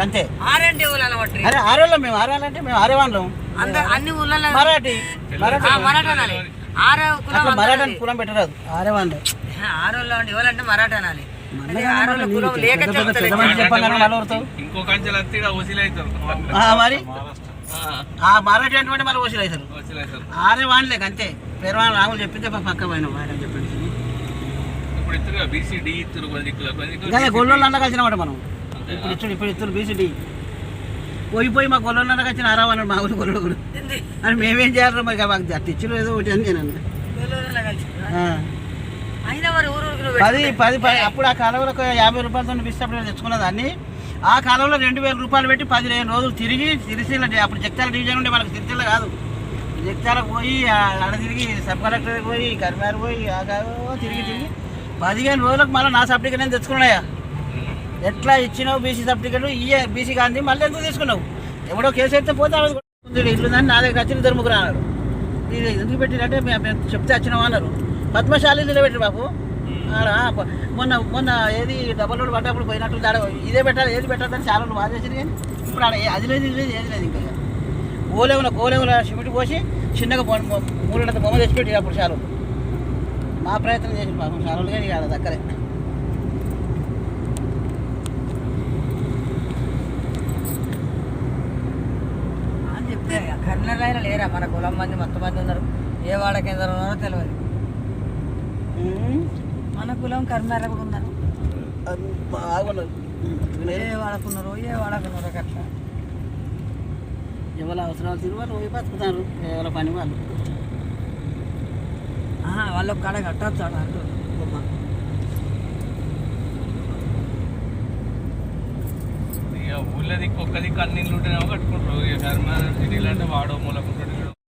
అంతే. అరే ఆరేళ్ళం మేము. ఆరేళ్ళంటే మేము ఆరే వాళ్ళం అందరు అన్ని ఊళ్ళలో మరాఠీ మరాఠీ ఆ, మరాఠా అనాలి. ఆరో కులం అట్లా మరాఠీ అది. కులం పెట్టరాదు. ఆరే వాళ్ళు ఆరోళ్ళు అండి ఎవరంటే మరాఠా అనాలి. అది ఆరోళ్ళ కులం లేక ఇంకో కంచెలు ఆ, మరి? ఆ. మరాఠీ అంటే మళ్ళీ వసూలు అవుతారు. వసీలు అవుతారు. ఆరే వాళ్ళే అంతే. పేరు రాములు చెప్పిందే పక్క- పోయినాం. ఆయన చెప్పింది ఇప్పుడు బీసీ డి గొల్లోళ్ళు అన్న కలిసినమాట మనం. ఇప్పుడు ఇచ్చుడు ఇప్పుడు ఇద్దరు బీసీడీ పోయి పోయి మా గొల్లోళ్ళు అన్న కలిసిన ఆరా అన్నాడు మా ఊరి గొల్లోడు కూడా? అని మేమేం చేయాలి మరి మాకు అట్లా ఇచ్చుడు ఏదో ఒకటి అని నేను అన్నా. పది. పది పది అప్పుడు ఆ కాలంలో ఒక యాభై రూపాయలతో బిస్టప్పుడు తెచ్చుకున్న దాన్ని ఆ కాలంలో రెండు వేల రూపాయలు పెట్టి పదిహేను రోజులు తిరిగి సిరిసిల్ల అప్పుడు జగిత్యాల డివిజన్ ఉండే మనకు సిరిసిల్ల కాదు జగిత్యాలకు పోయి ఆడ తిరిగి సబ్ కలెక్టర్ పోయి కరిమారు పోయి ఆ కాదు తిరిగి తిరిగి పదిహేను రోజులకు మళ్ళీ నా సర్టిఫికేట్ నేను తెచ్చుకున్నాయా ఎట్లా ఇచ్చినావు బీసీ సర్టిఫికేట్ ఇయ్యే బీసీ గాంధీ మళ్ళీ ఎందుకు తీసుకున్నావు? ఎవడో కేసు అయితే పోతే ఇల్లు దాన్ని నా దగ్గర వచ్చిన ముగ్గురు అన్నారు ఇది ఎందుకు పెట్టిరంటే మేము చెప్తే వచ్చినాం అన్నారు. పద్మశాలి నిలబెట్టి బాబు. మొన్న మొన్న ఏది డబల్ రోడ్ పడ్డప్పుడు పోయినట్లు దాడ ఇదే పెట్టాలి ఏది పెట్టాలని చాలా బాగా చేసింది కానీ ఇప్పుడు అది లేదు ఇది లేదు ఏది లేదు ఇంకా గోలేవుల గోలేవుల సిమెంట్ పోసి చిన్నగా మూడంత బొమ్మ తెచ్చిపెట్టి అప్పుడు చాలా మా ప్రయత్నం చేసి పాపం చాలా కానీ ఆడ దక్కరే అని కన్నెలైనా లేరా? మన కులం మంది మొత్తం మంది ఉన్నారు. ఏ వాడకి ఎందరు ఉన్నారో తెలియదు మన కులం కర్మేర కూడా ఉన్నారు ఏ వాడకున్నారు ఏ వాడకున్నారు అట్లా ఎవరి అవసరాలు తిరిగి వాళ్ళు పోయి బతుకుతారు. ఎవరి పని వాళ్ళు. వాళ్ళు కాడ కట్టచ్చు ఆడ అంటూ బొమ్మ ఇక ఊళ్ళో దిక్కు ఒక్క దిక్కు అన్ని ఇల్లు కట్టుకుంటారు. ఇక కర్మ సిటీలు అంటే వాడో మూలకుంటాడు.